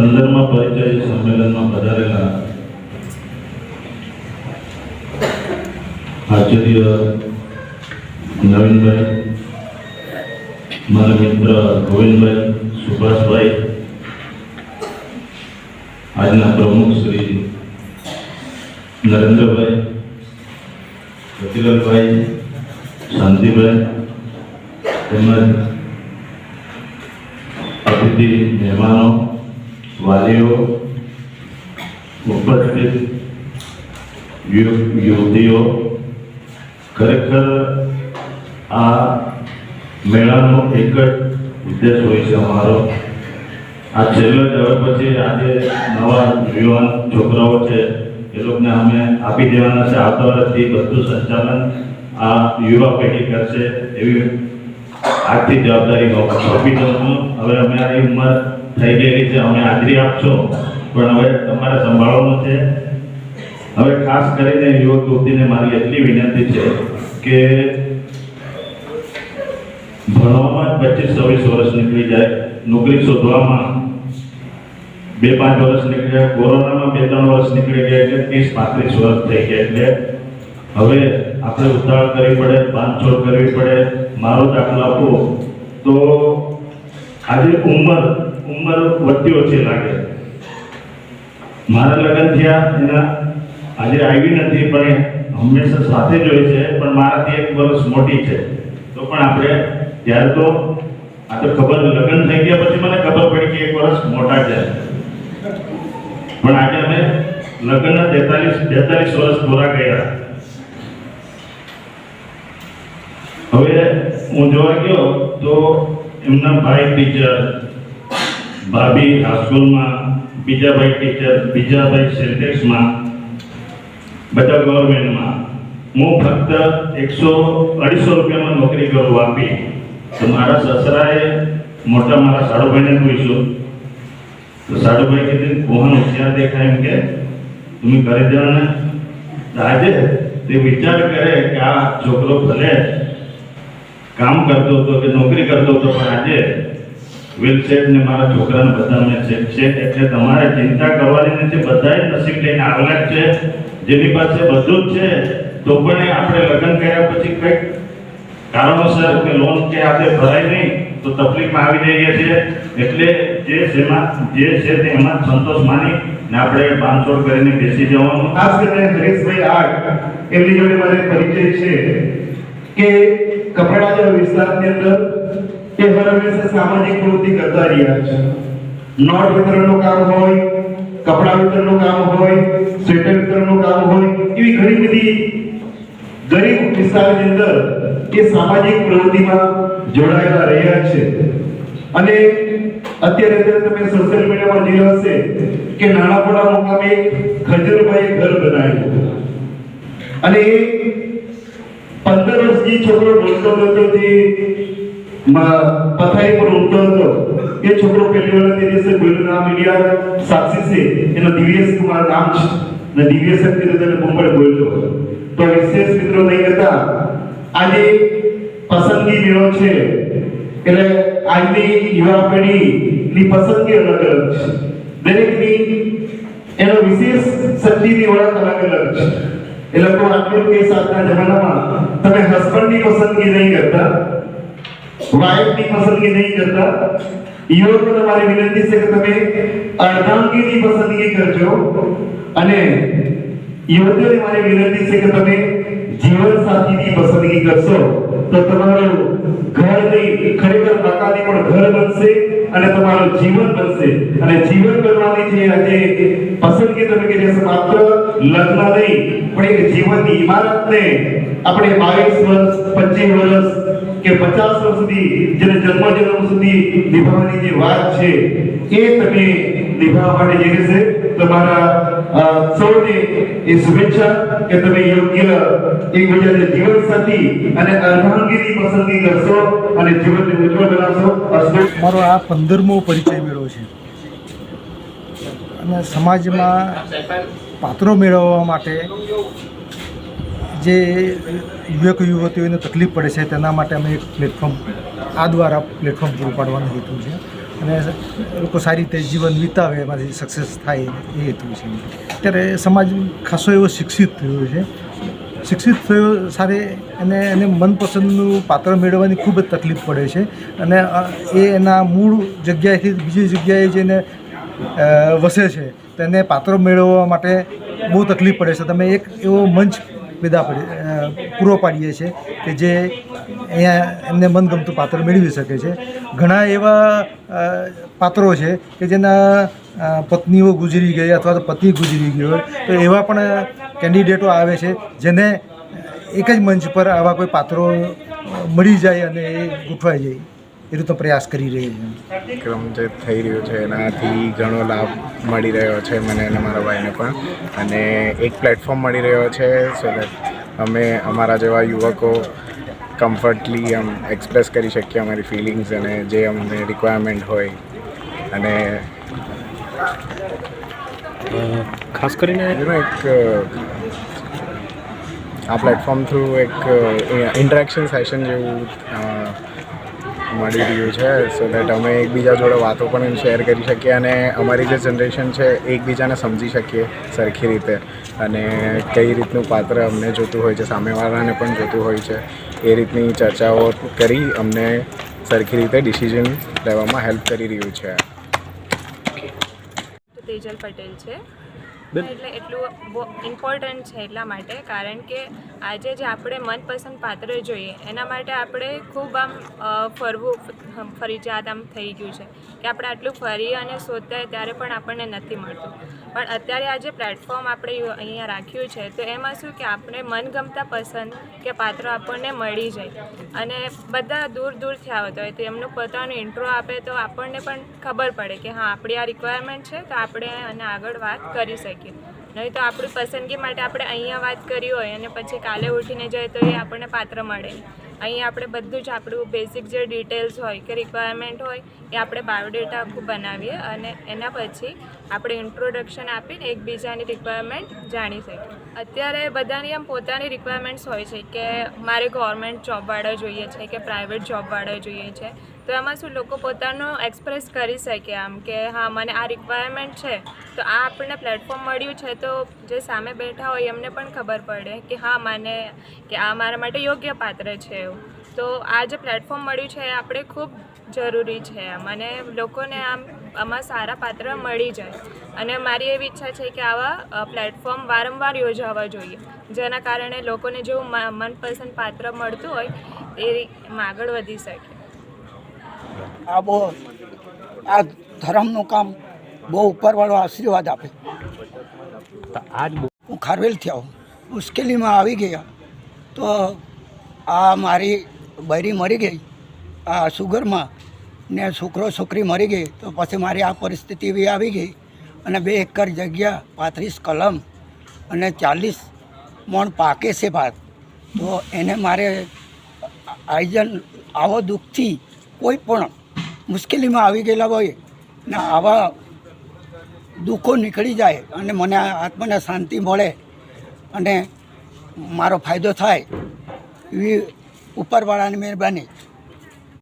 પંદરમા પરિચય સંમેલનમાં પધારેલા આચાર્ય નવીનભાઈ મારા મિત્ર ગોવિંદભાઈ, સુભાષભાઈ, આજના પ્રમુખ શ્રી નરેન્દ્રભાઈ રતિલાલભાઈ શાંતિભાઈ, તેમજ અતિથિ મહેમાનો વાલીઓ ઉપસ્થિત યુવતીઓ, ખરેખર આ મેળાનો એક જ ઉદ્દેશ હોય છે અમારો. આ છેલ્લો જ પછી આજે નવા યુવાન છોકરાઓ છે, એ લોકોને અમે આપી દેવાના છે. આવતા વર્ષથી બધું સંચાલન આ યુવા પેઢી કરશે એવી આજથી જવાબદારી સોંપી દઉં છું હવે અમારી ઉંમર થઈ ગયેલી છે અમે હાજરી આપશો. પણ હવે તમારે સંભાળવાનું છે. હવે ખાસ કરીને યુવક યુવતીને મારી એટલી વિનંતી છે કે ભણવામાં પચીસ છવ્વીસ વર્ષ નીકળી જાય, નોકરી શોધવામાં બે પાંચ વર્ષ નીકળી જાય, કોરોનામાં બે ત્રણ વર્ષ નીકળી ગયા એટલે ત્રીસ પાંત્રીસ વર્ષ થઈ ગયા એટલે હવે આપણે ઉતાવળ કરવી પડે, બાંધછોડ કરવી પડે, મારો દાખલો આપો. તો આજે ઉંમર ઉંમર વધતી ઓછી લાગે. મારા લગ્ન થયા, એના આજે આવી નથી, પણ હંમેશા સાથે જ હોય છે, પણ મારાથી એક વર્ષ મોટી છે. તો પણ આપણે ત્યારે તો, આ તો ખબર, લગ્ન થઈ ગયા પછી મને ખબર પડી કે એક વર્ષ મોટા છે. પણ આજે અમે લગ્નના તેતાલીસ, બેતાલીસ વર્ષ પૂરા ગયા હવે હું જોવા ગયો તો એમના ભાઈ ટીચર ભાભી હાઈસ્કૂલમાં બીજા ભાઈ ટીચર બીજા ભાઈ સેન્ટેક્સમાં બધા ગવર્મેન્ટમાં હું ફક્ત એકસો અઢીસો રૂપિયામાં નોકરી કરું આપી તો મારા સસરાએ મોટા મારા સાડુભાઈને પૂછ્યું. તો સાડુભાઈ કીધું કોહન હોશિયાર દેખાય એમ કે. તમે કરી દેવા ને. આજે તે વિચાર કરે કે આ છોકરો ભલે કામ કરતો હતો કે નોકરી કરતો હતો, પણ આજે વિલસેટ ને મારા છોકરાને બધાને ચેક છે એટલે તમારે ચિંતા કરવાની નથી. બધાય નસીબ લઈને આવેલા છે. જેની પાસે બધું જ છે, તો પણ આપણે લગ્ન કર્યા પછી કંઈક કારણોસર કે લોન કે આપણે ભરાય નહીં, તો તકલીફમાં આવી જઈએ છીએ. એટલે જે જેમાં જે છે તેમાં સંતોષ માની ને આપણે બાંધછોડ કરીને બેસી જવાનું. ખાસ કરીને નરેશભાઈ આર્ટ એમની જોડે મારે પરિચય છે કે કપડા જેવા વિસ્તારની અંદર હર હંમેશા સામાજિક પ્રવૃત્તિ કરતા રહ્યા છે. નોટ વિતરણનું કામ હોય, કપડા વિતરણનું કામ હોય, સ્વેટર વિતરણનું કામ હોય, એવી ઘણી બધી ગરીબ વિસ્તારની અંદર એ સામાજિક પ્રવૃત્તિમાં જોડાયેલા રહ્યા છે. અને અત્યારે તમે સોશિયલ મીડિયામાં જોયું હશે કે નાણાપડા મુકામે ખજરભાઈ ઘર બનાવ્યું અને એ પંદર વર્ષની છોકરો બોલતો હતો તે મ- પથારી પર ઊંઘતો હતો. એ છોકરો પહેલી વાર તે દિવસે બોલ્યો નામ મીડિયા સાક્ષી છે. એનો દિવ્યેશ કુમાર નામ છે. ને દિવ્યેશ કીધું તેને મુંબઈ બોલ્યો તો વિશેષ મિત્રો નહીં હતા આજે પસંદગી મેળો છે. એટલે આજની યુવા પેઢીની પસંદગી અલગ અલગ છે. દરેકની એનો વિશેષ શક્તિની ઓળખ અલગ અલગ છે. એ લોકો આટલું કે આજના જમાનામાં, તમે હસબન્ડની પસંદગી નહીં કરતા. વાઇફની પસંદગી નહીં કરતા. યુવકો તમારી વિનંતી છે કે તમે અર્ધાંગીની પસંદગી કરજો. અને યુવતીઓને મારી વિનંતી છે કે તમે જીવન સાથીની પસંદગી કરશો. તો તમારું ઘર નહીં, ખરેખર મકાની પણ ઘર બનશે. અને તમારું જીવન બનશે. અને જીવન બનવાની જે આજે પસંદગી તમે કરી હશે માત્ર લગ્ન નહીં, પણ એક જીવનની ઇમારતને આપણે બાવીસ વર્ષ, પચીસ વર્ષ કે પચાસ વર્ષ સુધી, જેને જન્મ જન્મ સુધી નિભાવવાની જે વાત છે, એ તમે નિભાવવા માટે જે રહેશે તમારા સૌને એ શુભેચ્છા કે તમે યોગ્ય એકબીજાને જીવન સાથી અને અર્ધાંગીની પસંદગી કરશો અને જીવનને ઉજ્જવળ બનાવશો. મારો આ પંદરમો પરિચય મેળો છે. અને સમાજમાં પાત્રો મેળવવા માટે જે યુવક યુવતીઓને તકલીફ પડે છે તેના માટે અમે એક પ્લેટફોર્મ આ દ્વારા પ્લેટફોર્મ પૂરું પાડવાનો હેતુ છે. અને લોકો સારી રીતે જીવન વિતાવે, એમાંથી સક્સેસ થાય એ હેતુ છે. અત્યારે સમાજ ખાસો એવો શિક્ષિત થયો છે. શિક્ષિત થયો સાથે એને એને મનપસંદનું પાત્ર મેળવવાની ખૂબ જ તકલીફ પડે છે. અને એ એના મૂળ જગ્યાએથી બીજી જગ્યાએ જઈને વસે છે. તેને પાત્રો મેળવવા માટે બહુ તકલીફ પડે છે. તમે એક એવો મંચ પેદા પડી પૂરો પાડીએ છીએ કે જે અહીંયા એમને મનગમતું પાત્ર મેળવી શકે છે. ઘણા એવા પાત્રો છે કે જેના પત્નીઓ ગુજરી ગઈ અથવા તો પતિ ગુજરી ગયો તો એવા પણ કેન્ડિડેટો આવે છે જેને એક જ મંચ પર આવા કોઈ પાત્રો મળી જાય અને એ ગોઠવાઈ જાય. એ રીતનો પ્રયાસ કરી રહી છે. ક્રમ જે થઈ રહ્યો છે એનાથી ઘણો લાભ મળી રહ્યો છે મને અને મારા ભાઈને પણ. અને એક પ્લેટફોર્મ મળી રહ્યો છે સો દેટ અમે અમારા જેવા યુવકો કમ્ફર્ટલી આમ એક્સપ્રેસ કરી શકીએ અમારી ફિલિંગ્સ અને જે અમને રિક્વાયરમેન્ટ હોય. અને ખાસ કરીને એનો એક આ પ્લેટફોર્મ થ્રુ એક ઇન્ટરેક્શન સેશન જેવું મળી રહ્યું છે. સો દેટ અમે એકબીજા જોડે વાતો પણ શેર કરી શકીએ અને અમારી જે જનરેશન છે, એકબીજાને સમજી શકીએ સરખી રીતે. અને કઈ રીતનું પાત્ર અમને જોતું હોય છે, સામેવાળાને પણ જોતું હોય છે. એ રીતની ચર્ચાઓ કરી અમને સરખી રીતે ડિસિઝન લેવામાં હેલ્પ કરી રહ્યું છે. તેજલ પટેલ છે. એટલે એટલું ઇમ્પોર્ટન્ટ છે એટલા માટે, કારણ કે આજે જે આપણે મનપસંદ પાત્ર જોઈએ, એના માટે આપણે ખૂબ આમ ફરવું ફરિજાત આમ થઈ ગયું છે કે આપણે આટલું ફરી અને શોધતા ત્યારે પણ આપણને નથી મળતું. પણ અત્યારે આજે પ્લેટફોર્મ આપણે અહીંયા રાખ્યું છે, તો એમાં શું કે આપણે મનગમતા પસંદ કે પાત્રો આપણને મળી જાય. અને બધા દૂર દૂરથી આવતા હોય, તો એમનું પોતાનું ઇન્ટ્રો આપે તો આપણને પણ ખબર પડે કે હા, આપણી આ રિક્વાયરમેન્ટ છે, તો આપણે અને આગળ વાત કરી શકીએ. નહીં તો આપણી પસંદગી માટે આપણે અહીંયા વાત કરી હોય અને પછી કાલે ઉઠીને જાય તો એ આપણને પાત્ર મળે. અહીં આપણે બધું જ આપણું બેઝિક જે ડિટેલ્સ હોય કે રિક્વાયરમેન્ટ હોય એ આપણે બાયોડેટા આખું બનાવીએ અને એના પછી આપણે ઇન્ટ્રોડક્શન આપીને એકબીજાની રિક્વાયરમેન્ટ જાણી શકીએ. અત્યારે બધાની આમ પોતાની રિક્વાયરમેન્ટ્સ હોય છે કે મારે ગવર્મેન્ટ જોબવાળા જોઈએ છે કે પ્રાઇવેટ જોબવાળા જોઈએ છે. તો એમાં શું લોકો પોતાનું એક્સપ્રેસ કરી શકે આમ કે હા, મને આ રિક્વાયરમેન્ટ છે, તો આ આપણને પ્લેટફોર્મ મળ્યું છે, તો જે સામે બેઠા હોય એમને પણ ખબર પડે કે હા, મને કે આ મારા માટે યોગ્ય પાત્ર છે એવું. તો આ જે પ્લેટફોર્મ મળ્યું છે એ આપણે ખૂબ જરૂરી છે આમ અને લોકોને આમ આમાં સારા પાત્ર મળી જાય. અને મારી એવી ઈચ્છા છે કે આવા પ્લેટફોર્મ વારંવાર યોજાવા જોઈએ, જેના કારણે લોકોને જેવું મનપસંદ પાત્ર મળતું હોય, એ આગળ વધી શકે. આ બહુ આ ધર્મનું કામ બહુ ઉપરવાળો આશીર્વાદ આપે. આજ હું ખારવેલ થયો મુશ્કેલીમાં આવી ગયા. તો આ મારી બૈરી મરી ગઈ. આ સુગરમાં ને છોકરો છોકરી મરી ગઈ. તો પછી મારી આ પરિસ્થિતિ એવી આવી ગઈ. અને બે એકર જગ્યા પાંત્રીસ કલમ અને ચાલીસ મણ પાકે છે ભાત. તો એને મારે આયોજન આવો દુઃખથી કોઈ પણ મુશ્કેલીમાં આવી ગયેલા હોય, ને, આવા દુઃખો નીકળી જાય અને મને આત્માને શાંતિ મળે અને મારો ફાયદો થાય, એવી ઉપરવાળાની મહેરબાની.